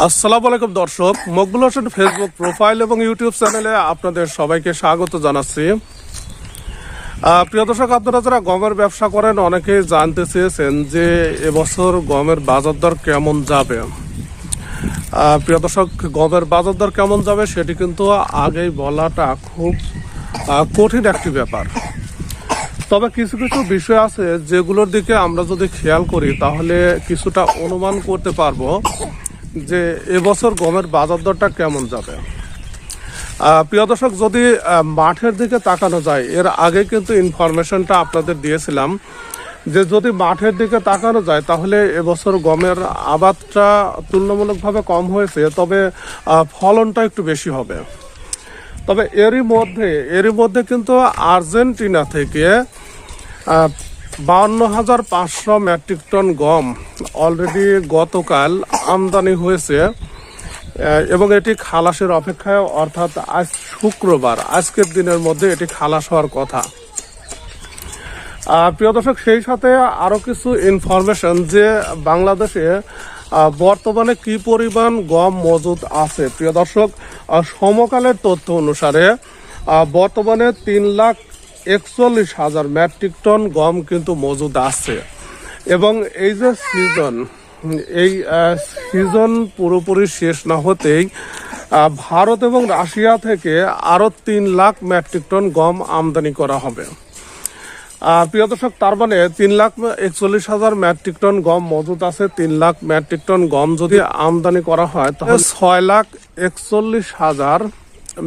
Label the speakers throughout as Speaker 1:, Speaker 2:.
Speaker 1: আসসালামু আলাইকুম দর্শক, মকবুল হোসেন ফেসবুক প্রোফাইল এবং ইউটিউব চ্যানেলে আপনাদের সবাইকে স্বাগত জানাচ্ছি। প্রিয় দর্শক, আপনারা যারা গমের ব্যবসা করেন, অনেকেই জানতে চেয়েছেন যে এবছর গমের বাজার দর কেমন যাবে। প্রিয় দর্শক, গমের বাজার দর কেমন যাবে সেটি কিন্তু আগেই বলাটা খুব কঠিন একটি ব্যাপার। তবে কিছু কিছু বিষয় আছে যেগুলোর দিকে আমরা যদি খেয়াল করি, তাহলে কিছুটা অনুমান করতে পারব। যে এবছর গমের বাজার দরটা কেমন যাবে? প্রিয় দর্শক, যদি মাঠের দিকে তাকানো যায়, এর আগে কিন্তু ইনফরমেশনটা আপনাদের দিয়েছিলাম যে যদি মাঠের দিকে তাকানো যায়, তাহলে এবছর গমের আবাদটা তুলনামূলকভাবে কম হয়েছে, তবে ফলনটা একটু বেশি হবে। তবে এরই মধ্যে এরই মধ্যে কিন্তু আর্জেন্টিনা থেকে বাউন্ন হাজার পাঁচশো মেট্রিক টন গম অলরেডি গতকাল আমদানি হয়েছে এবং এটি খালাসের অপেক্ষায়, অর্থাৎ আজ শুক্রবার, আজকের দিনের মধ্যে এটি খালাস হওয়ার কথা। প্রিয় দর্শক, সেই সাথে আরও কিছু ইনফরমেশন যে বাংলাদেশে বর্তমানে কি পরিমাণ গম মজুদ আছে। প্রিয় দর্শক সমকালের তথ্য অনুসারে বর্তমানে তিন লাখ একচল্লিশ হাজার মেট্রিক টন গম কিন্তু মজুদ আছে। এবং এই যে সিজন এই সিজন পুরোপুরি শেষ না হতেই ভারত এবং রাশিয়া থেকে আরও তিন লাখ মেট্রিক টন গম আমদানি করা হবে। প্রিয় দর্শক তার মানে তিন লাখ একচল্লিশ হাজার মেট্রিক টন গম মজুদ আছে। তিন লাখ মেট্রিক টন গম যদি আমদানি করা হয় তাহলে ছয় লাখ একচল্লিশ হাজার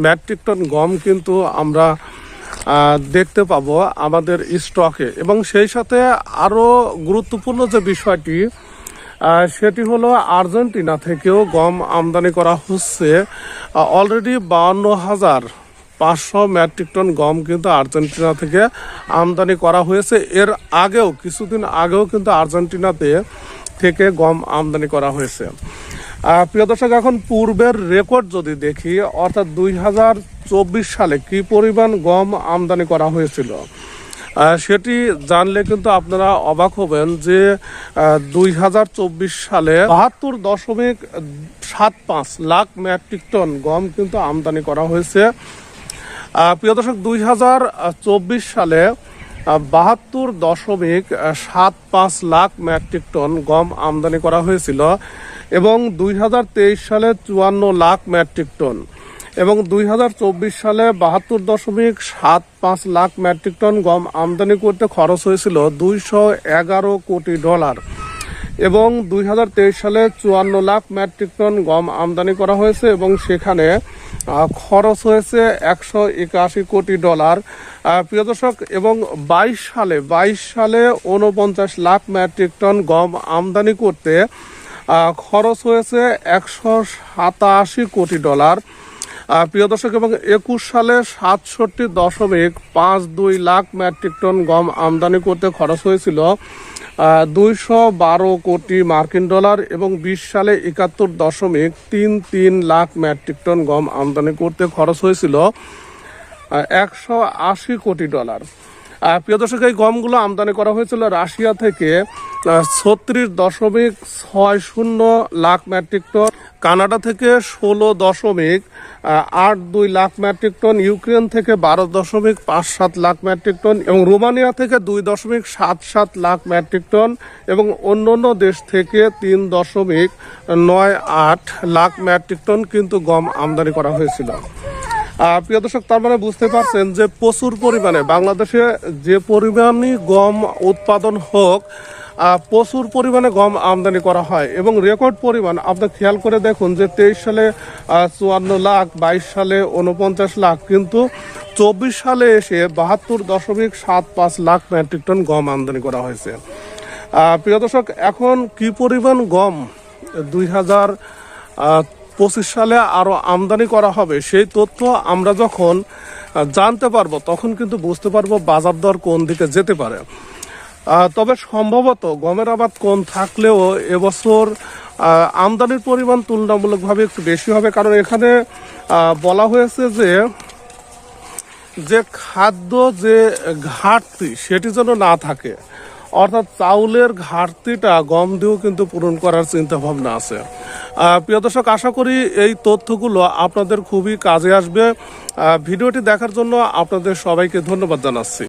Speaker 1: মেট্রিক টন গম কিন্তু আমরা দেখতে পাবো আমাদের স্টকে। এবং সেই সাথে আরও গুরুত্বপূর্ণ যে বিষয়টি সেটি হলো আর্জেন্টিনা থেকেও গম আমদানি করা হচ্ছে। অলরেডি বাউন্ন হাজার পাঁচশো মেট্রিক টন গম কিন্তু আর্জেন্টিনা থেকে আমদানি করা হয়েছে। এর আগেও, কিছুদিন আগেও কিন্তু আর্জেন্টিনাতে থেকে গম আমদানি করা হয়েছে। প্রিয় দর্শক, এখন পূর্বের রেকর্ড যদি দেখি, অর্থাৎ দুই হাজার চব্বিশ সালে কি পরিমাণ গম আমদানি করা হয়েছিল? সেটি জানলে কিন্তু আপনারা অবাক হবেন যে দুই হাজার চব্বিশ সালে বাহাত্তর দশমিক সাত পাঁচ লাখ মেট্রিক টন গম কিন্তু আমদানি করা হয়েছে। প্রিয় দর্শক, দুই হাজার চব্বিশ সালে বাহাত্তর দশমিক সাত পাঁচ লাখ মেট্রিক টন গম আমদানি করা হয়েছিল এবং দুই হাজার তেইশ সালে চুয়ান্ন লাখ মেট্রিক টন এবং দুই হাজার চব্বিশ সালে বাহাত্তর দশমিক সাত পাঁচ লাখ মেট্রিক টন গম আমদানি করতে খরচ হয়েছিল দুইশো এগারো কোটি ডলার এবং দুই হাজার তেইশ সালে চুয়ান্ন লাখ মেট্রিক টন গম আমদানি করা হয়েছে এবং সেখানে খরচ হয়েছে একশো একাশি কোটি ডলার। প্রিয় দর্শক, এবং বাইশ সালে বাইশ সালে উনপঞ্চাশ লাখ মেট্রিক টন গম আমদানি করতে খরচ হয়েছে একশো সাতাশি কোটি ডলার। প্রিয় দর্শক, এবং একুশ সালে সাতষট্টি দশমিক পাঁচ দুই লাখ মেট্রিক টন গম আমদানি করতে খরচ হয়েছিল। দুইশো বারো কোটি মার্কিন ডলার এবং বিশ সালে একাত্তর দশমিক তিন তিন লাখ মেট্রিক টন গম আমদানি করতে খরচ হয়েছিল একশো আশি কোটি ডলার। প্রিয় দর্শক, এই গমগুলো আমদানি করা হয়েছিল রাশিয়া থেকে ছত্রিশ দশমিক ছয় শূন্য লাখ মেট্রিক টন, কানাডা থেকে ষোলো দশমিক আট দুই লাখ মেট্রিক টন, ইউক্রেন থেকে বারো দশমিক পাঁচ সাত লাখ মেট্রিক টন এবং রোমানিয়া থেকে দুই দশমিক সাত সাত লাখ মেট্রিক টন এবং অন্য অন্য দেশ থেকে তিন দশমিক নয় আট লাখ মেট্রিক টন কিন্তু গম আমদানি করা হয়েছিল। প্রিয় দর্শক, তার মানে বুঝতে পারছেন যে প্রচুর পরিমাণে বাংলাদেশে যে পরিমাণই গম উৎপাদন হোক প্রচুর পরিমাণে গম আমদানি করা হয় এবং রেকর্ড পরিমাণ, আপনি খেয়াল করে দেখুন যে তেইশ সালে চুয়ান্ন লাখ, বাইশ সালে উনপঞ্চাশ লাখ, কিন্তু চব্বিশ সালে এসে বাহাত্তর দশমিক সাত পাঁচ লাখ মেট্রিক টন গম আমদানি করা হয়েছে। প্রিয় দর্শক, এখন কি পরিমাণ গম দুই হাজার পঁচিশ সালে আরও আমদানি করা হবে, সেই তথ্য আমরা যখন জানতে পারব, তখন কিন্তু বুঝতে পারব বাজার দর কোন দিকে যেতে পারে। তবে সম্ভবত গমের আবাদ কোন থাকলেও এবছর আমদানির পরিমাণ তুলনামূলকভাবে একটু বেশি হবে, কারণ এখানে বলা হয়েছে যে যে খাদ্য যে ঘাটতি, সেটি যেন না থাকে। অর্থাৎ চাউলের ঘাটতিটা গম দিয়েও কিন্তু পূরণ করার চিন্তা ভাবনা আছে প্রিয় দর্শক, আশা করি এই তথ্যগুলো আপনাদের খুবই কাজে আসবে। ভিডিওটি দেখার জন্য আপনাদের সবাইকে ধন্যবাদ জানাচ্ছি।